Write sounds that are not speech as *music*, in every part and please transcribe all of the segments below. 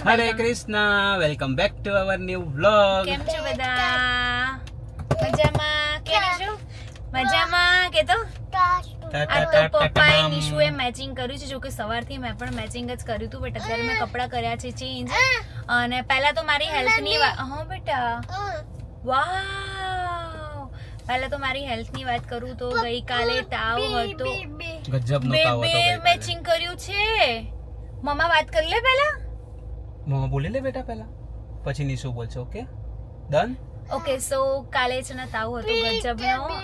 Hare Krishna welcome back to our new vlog કેમ છો બધા? મજામાં? કેમ છો? મજામાં? કે તો? આ તો પપ્પાએ નિશુએ મેચિંગ કર્યું છે જો કે સવારથી મેં પણ મેચિંગ જ કર્યું હતું બટ અત્યારે મેં કપડાં કર્યા છે ચેન્જ અને પહેલા તો મારી હેલ્થની હા બેટા. વાહ પહેલા તો મારી હેલ્થની વાત કરું તો ગઈકાલે તાવ હતો. ગજબ બે. તાવ હતો મેચિંગ કર્યું છે. મમ્મા વાત કરી લે પહેલા. મમ્મા બોલી લે બેટા પહેલા? પછી નિશુ બોલશે ઓકે ડન ઓકે સો કાલે છે ને તાવ હતો ગજબનો.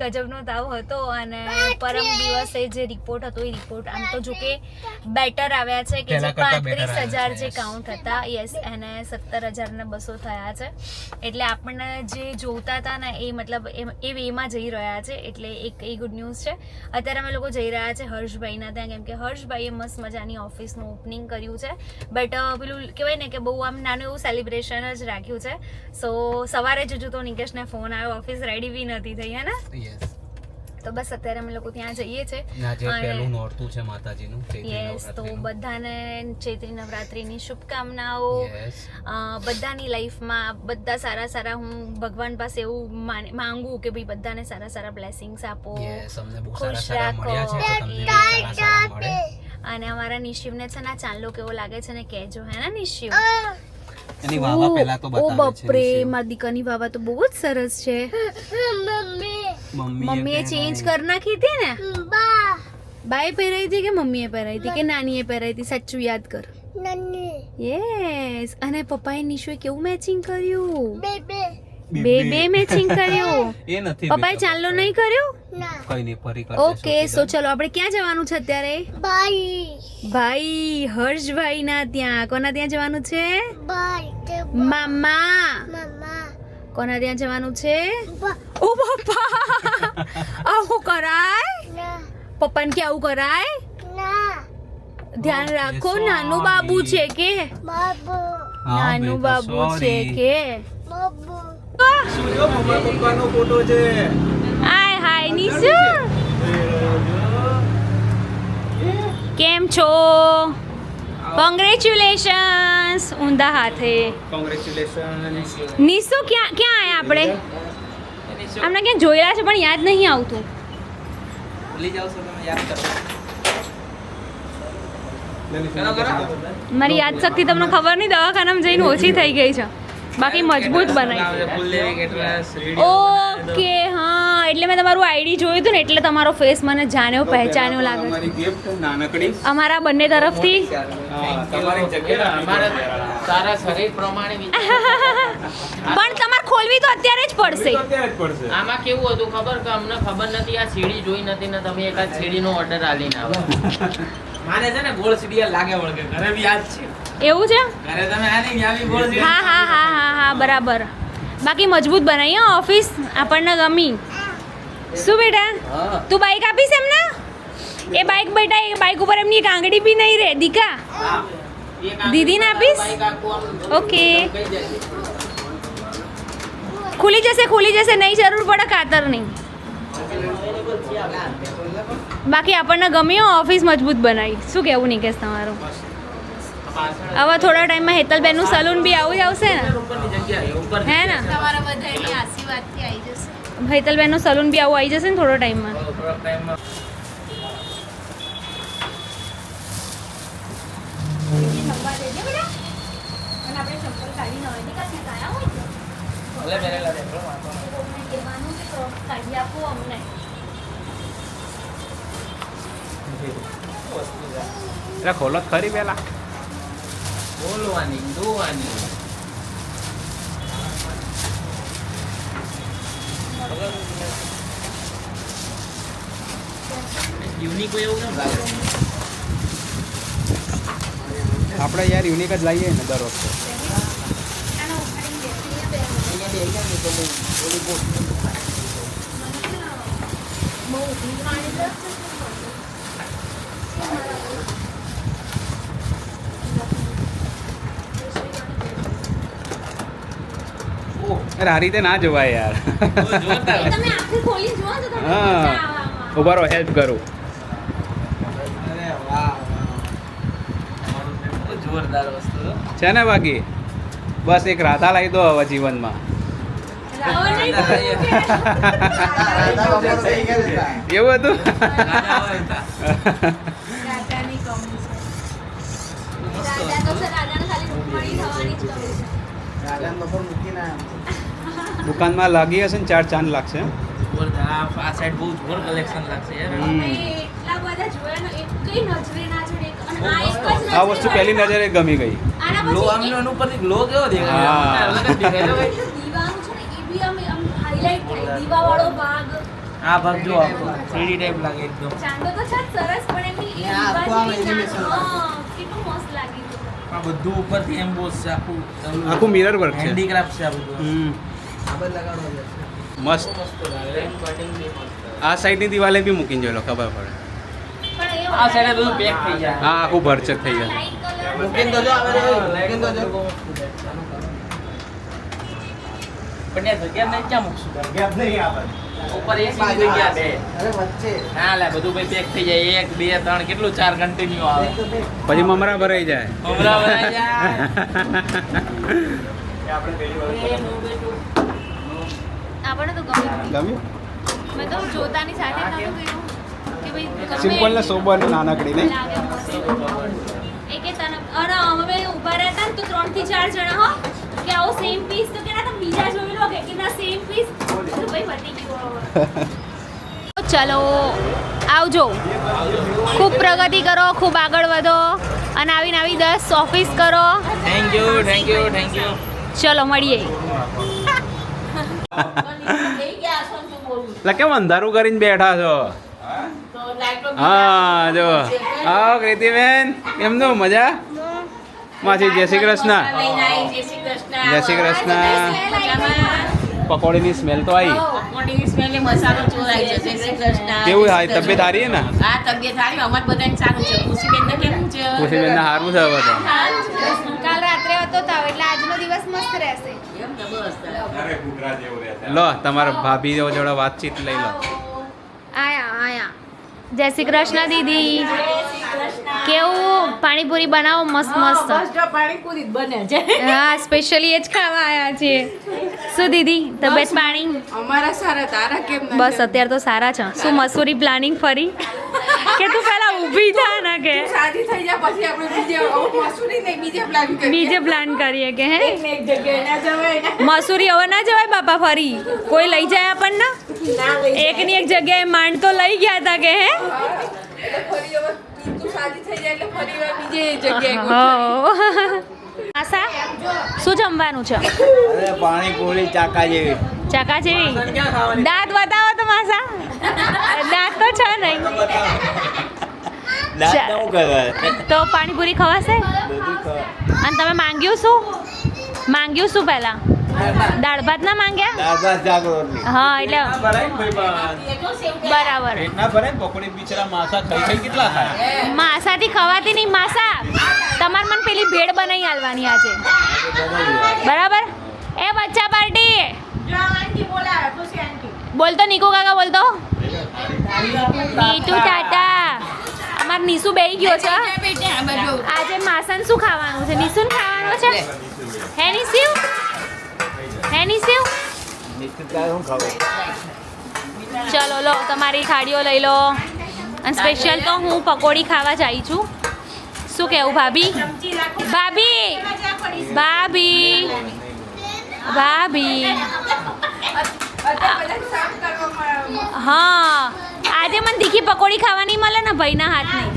ગજબનો તાવ હતો અને પરમ દિવસે જે રિપોર્ટ હતો એ રિપોર્ટ આમ તો જો કે બેટર આવ્યા છે કે જે પાંત્રીસ હજાર જે કાઉન્ટ હતા યસ અને સત્તર હજાર ને બસો થયા છે. એટલે આપણને જે જોતા હતા ને એ મતલબ એ વેમાં જઈ રહ્યા છે એટલે એક એ ગુડ ન્યૂઝ છે. અત્યારે અમે લોકો જઈ રહ્યા છે હર્ષભાઈના ત્યાં કેમ કે હર્ષભાઈએ મસ્ત મજાની ઓફિસનું ઓપનિંગ કર્યું છે. બટ પેલું કહેવાય ને કે બહુ આમ નાનું એવું સેલિબ્રેશન જ રાખ્યું છે. સો સવારે જ તો નિકેશને ફોન આવ્યો ઓફિસ રેડી બી નથી થઈ હે ને? યસ તો બસ અત્યારે અમે લોકો ત્યાં જઈએ છે. અને- પહેલું નોરતું છે માતાજીનું યસ તો બધાને ચૈત્રી નવરાત્રિની શુભકામનાઓ. બધાની લાઈફમાં બધા સારા સારા હું ભગવાન પાસે એવું માંગુ કે ભાઈ બધાને સારા સારા બ્લેસિંગ્સ આપો. Yes, અમને બહુ ખુશ સારા સારા મળ્યા છે તો રાખો. અને અમારા નિશિવને છે ને ચાંદલો કેવો લાગે છે ને કહેજો હે ને નિશિવ? એની વાવા પહેલા તો ઓ બતાવે છે ઓ બપરે મારી દીકરાની વાવા તો બહુ જ સરસ છે. મમ્મીએ મમ્મીએ ચેન્જ. કરી નાખી હતી ને? બાએ પહેરાઈ હતી કે મમ્મીએ પહેરાઈ હતી કે નાનીએ પહેરાઈ હતી? સાચું યાદ કર. યસ અને પપ્પાએ નિશુએ કેવું મેચિંગ કર્યું? બે બે. મેચિંગ કર્યું? *laughs* એ નથી પપ્પાએ ચાંદલો નહીં કર્યો? કઈ નહીં ફરી ઓકે સો ચલો આપણે ક્યાં જવાનું છે અત્યારે? ભાઈ હર્ષભાઈ ના ત્યાં. કોના ત્યાં જવાનું છે? મામા. કોના ત્યાં જવાનું છે? ઓ પપ્પા. આવું કરાય? પપ્પાને કે આવું કરાય? ધ્યાન રાખો નાનું બાબુ છે કે? નાનું બાબુ છે કે? ફોટો છે? હાય હાય નિશુ. કેમ છો? કોંગ્રેચ્યુલેશન્સ ઊંધા હાથે. કોંગ્રેચ્યુલેશન્સ નિશુ ક્યાં ક્યાં આયા આપણે? આમને ક્યાં જોયેલા છે પણ યાદ નહીં આવતું. ભૂલી જાવ છો તમે યાદ કરો? મારી યાદશક્તિ તમને ખબર નહીં દવાખાનામાં જઈને ઓછી થઈ ગઈ છે. બાકી મજબૂત બનાવી ઓકે હા એટલે મેં તમારું આઈડી જોયું હતું ને એટલે તમારો ફેસ મને જાણ્યો પહેચાન્યો લાગે અમારા બંને તરફથી? હા, તમારી જગ્યા અમારા તારા શરીર પ્રમાણે વિચાર. *laughs* પણ તમારે ખોલવી તો અત્યારે જ પડશે. આમાં કેવું હતું ખબર કે અમને ખબર નથી આ સીડી જોઈ નથી ને તમે એકાદ સીડીનો ઓર્ડર આલીને આવો. *laughs* માને છે ને ગોળ સીડી લાગે વળગે. ઘરે બી આજ છે. એવું છે? ઘરે તમે આની નહીં આવી ગોળ સીડી. હા હા હા. બરાબર. બાકી મજબૂત બનાવી ઓફિસ આપણને ગમી. શું બેટા? તું બાઈક આપીશ એમને? એ બાઈક બેટા એ બાઇક ઉપર એમની આંગળી બી નહીં રે દીકા. દીદીને આપીશ? ઓકે. ખુલી જશે ખુલી જશે નહીં જરૂર પડે કાતરની બાકી આપણને ગમી હો ઓફિસ મજબૂત બનાવી શું કેવું નિકેશ તમારું? હવે થોડા ટાઈમમાં હેતલબેનનું સલૂન બી આવું જ આવશે ને? ઉપરની જગ્યાએ ઉપર હે ને? તમારા બધાની આશીર્વાદથી આવી જશે. હેતલબેનનું સલૂન બી આવું આવી જશે ને થોડો ટાઈમમાં. એટલે ખોલો ખરી પેલા. બોલવાની જોવાની. યુનિક એવું કેમ લાગે? આપણે યાર યુનિક જ લાવીએ ને દર વખતે. અહીંયા બેસી જાય ને બહુ અરે આ રીતે ના જોવાય યાર. તો હા. ઊભા રહો હેલ્પ કરું. અરે વાહ વાહ. જોરદાર વસ્તુ છે. ને બાકી? બસ એક રાધા લાવી દો હવે જીવનમાં. એવું હતું? રાજા તા. રાજાની કમી છે રાજા તો છે રાજાને ખાલી રૂકમણી થવાની જ કમી છે. દુકાનમાં લાગી હશે ને ચાર ચાંદ લાગશે. આ આ બહુ જોર લાગશે વસ્તુ પહેલી નજરે ગમી ગઈ. આના આમનો એના ઉપરથી glow કેવો દેખાય? અલગ જ દેખાય. ભાઈ. દીવાનું છે ને એ બી આમ હાઇલાઇટ થાય. ભાગ. આ ભાગ જો આખો 3D type લાગે એકદમ. ચાંદો તો છે સરસ પણ એમની એ આ આખું આમ કેટલું મસ્ત લાગી. આ બધું ઉપરથી છે આખું આખું mirror work છે. Handicraft છે આ બધું. હમ. મસ્ત. આ સાઈડની દિવાલે બી મૂકીને જોઈ લો ખબર પડે. આ સાઈડે બધું પેક થઈ જાય. હા આખું ભરચક થઈ જાય. મૂકીને દોજો આવે મૂકીને તો પણ ત્યાં જગ્યા નહીં ક્યાં મૂકશું? ગેપ નહીં આપણે ઉપર એસી ની જગ્યા બે. અરે વચ્ચે. ના લે બધું ભાઈ પેક થઈ જાય. એક બે ત્રણ કેટલું? ચાર કન્ટિન્યુ આવે. પછી મમરા ભરાઈ જાય. ઉમરા ભરાઈ જાય. *laughs* આપણને તો ગમ્યું ગમ્યું? મેં તો જોતાની સાથે જ નહોતું કે ભાઈ સિમ્પલ ને સોબર ને નાનકડી નહીં? એક એ તને અરે અમે ઊભા રહેતા ને તો ત્રણથી ચાર જણા હો. કે આવો સેમ પીસ તો કે ના તમે બીજા જોઈ લો કે કે ના સેમ પીસ તો ભાઈ પતી ગયો ચલો આવજો. ખૂબ પ્રગતિ કરો ખૂબ આગળ વધો અને આવીને આવી દસ ઓફિસ કરો. Thank you thank you thank you ચલો મળીએ. એટલે કેમ અંધારું કરીને બેઠા છો? હા જો. આવો કૃતિબેન કેમનું? મજા? માસી જય શ્રી કૃષ્ણ. જય શ્રી કૃષ્ણ. પકોડીની સ્મેલ તો આવી કેવું થાય તબિયત સારી હે ને? હા તબિયત સારી અમાર બધાને સારું છે. ખુશીબેનને કેમ છે? ખુશીબેન ને હારવું છે બધા કાલ રાત્રે હતો તાવ એટલે મસ્ત રહેશે. લો. તમારા ભાભી જોડે વાતચીત લઈ લો. આયા આયા. જય શ્રી કૃષ્ણ દીદી. કેવું પાણીપુરી બનાવો મસ્ત મસ્ત. પાણીપુરી બને છે. હા સ્પેશિયલી એ જ ખાવા આવ્યા છે. શું દીદી તબિયત પાણી? અમારા સારા તારા કેમ બસ અત્યારે તો સારા છે. શું મસૂરી પ્લાનિંગ ફરી? કે તું પેલા ઊભી થા ને કે? શાદી થઈ જાય પછી આપણે બીજે મસૂરી નહીં બીજે પ્લાન કરીએ. બીજે પ્લાન કરીએ કે હે? એક જગ્યાએ ના જવાય મસૂરી હવે ના જવાય બાપા ફરી? કોઈ લઈ જાય આપણને? ના એકની એક જગ્યાએ માંડ તો લઈ ગયા હતા કે હે? શાદી થઈ જાય એટલે ફરી વાર બીજે જગ્યાએ આશા શું જમવાનું છે? અરે પાણીપુરી ચાકા જેવી. ચાકા જેવી? દાંત બતાવો તો માસા દાંત તો છે નહીં. તો પાણીપુરી ખવાશે? અને તમે માંગ્યું શું? માંગ્યું શું પહેલા? દાળ ભાત ના માંગ્યા દાળ ભાત શાક હા એટલે બરાબર. ના ભરાય પકોડી બિચારા માસા ખાઈ ખાઈ કેટલા ખાય માસાથી ખવાતી નહીં માસા. તમારે મને પેલી ભેળ બનાવી આલવાની આજે. બરાબર? એ બચ્ચા પાર્ટી. બોલતો નીકુ કાકા બોલતો? નીતુ ટાટા. અમાર નીસુ બેહી ગયો છે. આજે માસન શું ખાવાનું છે? નીસુન ખાવાનું છે? હે ખાવું ચલો લો તમારી થાળીઓ લઈ લો. અને સ્પેશિયલ તો હું પકોડી ખાવા જઈ છું. શું કહેવું ભાભી? ભાભી! ભાભી! ભાભી! હા આજે મને તીખી પકોડી ખાવાની મળે ને ભાઈના હાથની.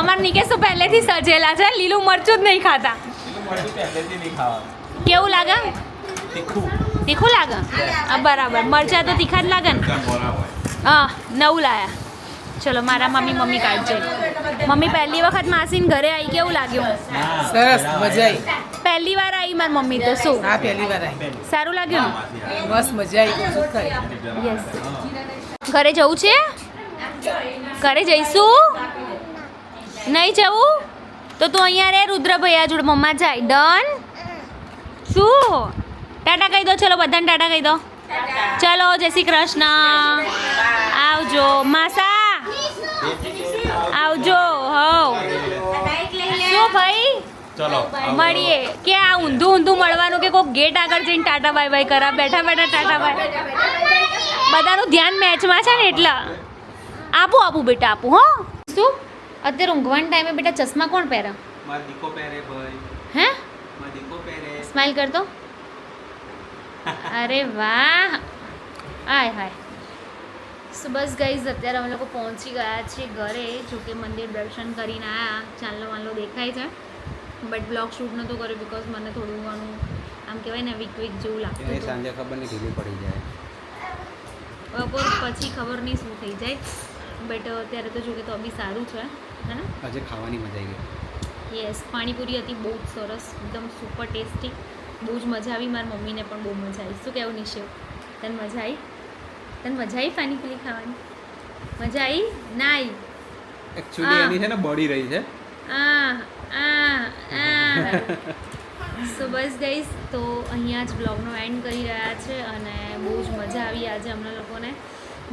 અમાર નિકેશ તો પહેલેથી સજેલા છે લીલું મરચું જ નહીં ખાતા. કેવું લાગે? તીખું. લાગે? હા બરાબર. મરચા તો તીખા જ લાગે ને? હા નવું લાયા. ચલો મારા મમ્મી મમ્મી કાઢજે. મમ્મી પહેલી વખત માસીન ઘરે આવી કેવું લાગ્યું? સરસ મજા આવી. પહેલી વાર આવી મારી મમ્મી તો શું? હા પહેલી વાર આવી સારું લાગ્યું બસ મજા આવી ને યસ ઘરે જવું છે? ઘરે જઈશું? નહીં જવું? તો તું અહીંયા રે આ જોડે મમ્મા જાય. ડન? શું? ટાટા કહી દો ચલો બધાને ટાટા કહી દો. ચલો જય શ્રી કૃષ્ણ. આવજો. માસા? આવજો હવ. શું ભાઈ? ચલો મળીએ. કે આ ઊંધું ઊંધું મળવાનું કે કોઈ ગેટ આગળ જઈને ટાટા બાય બાય કરા બેઠા બેઠા ટાટા બાય. બધાનું ધ્યાન મેચમાં છે ને એટલા. આપું આપું બેટા આપું હો. શું? અત્યારે ઊંઘવાના ટાઈમે બેટા ચશ્મા કોણ પહેરે? માર દીકો પહેરે ભાઈ. હે? માર દીકો પહેરે. સ્માઈલ કરતો? અરે વાહ! આય હાય. સો બસ ગાઈઝ અત્યારે અમે લોકો પહોંચી ગયા છીએ ઘરે જો કે મંદિર દર્શન કરીને આવ્યા ચાંદલો વાંદલો દેખાય છે. બટ બ્લોગ શૂટ નહોતો કર્યો બિકોઝ મને થોડું ઘણું આમ કહેવાય ને વીક વીક જેવું લાગતું સાંજે ખબર નહીં ઢીલી પડી જાય. બપોર પછી ખબર નહીં શું થઈ જાય. બટ અત્યારે તો જો કે તો બી સારું છે. હે આજે ખાવાની મજા આવી ગઈ. યસ પાણીપુરી હતી બહુ જ સરસ એકદમ સુપર ટેસ્ટી બહુ જ મજા આવી મારી મમ્મીને પણ બહુ મજા આવી. શું કહેવું નિશેવ તને મજા આવી? તને મજા આવી પાણીપુરી ખાવાની? મજા આવી? ના આવી એકચ્યુઅલી. એની છે ને બળી રહી છે. આ આ આ. *laughs* સો બસ ગઈશ તો અહીંયા જ બ્લોગનો એન્ડ કરી રહ્યા છે અને બહુ જ મજા આવી આજે અમને લોકોને.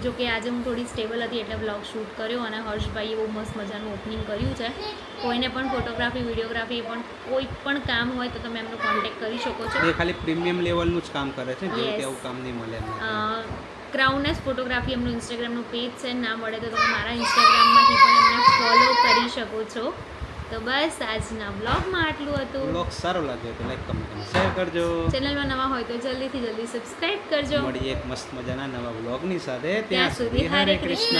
જો કે આજે હું થોડી સ્ટેબલ હતી એટલે બ્લોગ શૂટ કર્યો અને હર્ષભાઈએ બહુ મસ્ત મજાનું ઓપનિંગ કર્યું છે. કોઈને પણ ફોટોગ્રાફી વિડીયોગ્રાફી પણ કોઈ પણ કામ હોય તો તમે એમનો કોન્ટેક્ટ કરી શકો છો. એ ખાલી પ્રીમિયમ લેવલનું જ કામ કરે છે એવું કામ નહીં મળે ક્રાઉનેસ ફોટોગ્રાફી એમનું ઇન્સ્ટાગ્રામનું પેજ છે ના મળે તો તમે મારા ઇન્સ્ટાગ્રામમાંથી પણ એમને ફોલો કરી શકો છો. તો બસ આજના બ્લોગમાં આટલું હતું. બ્લોગ સારો લાગ્યો તો લાઈક કમેન્ટ અને શેર કરજો. ચેનલમાં નવા હોય તો જલ્દીથી જલ્દી સબસ્ક્રાઇબ કરજો. મળીએ એક મસ્ત મજાના નવા બ્લોગની સાથે. ત્યાં સુધી હરે કૃષ્ણ.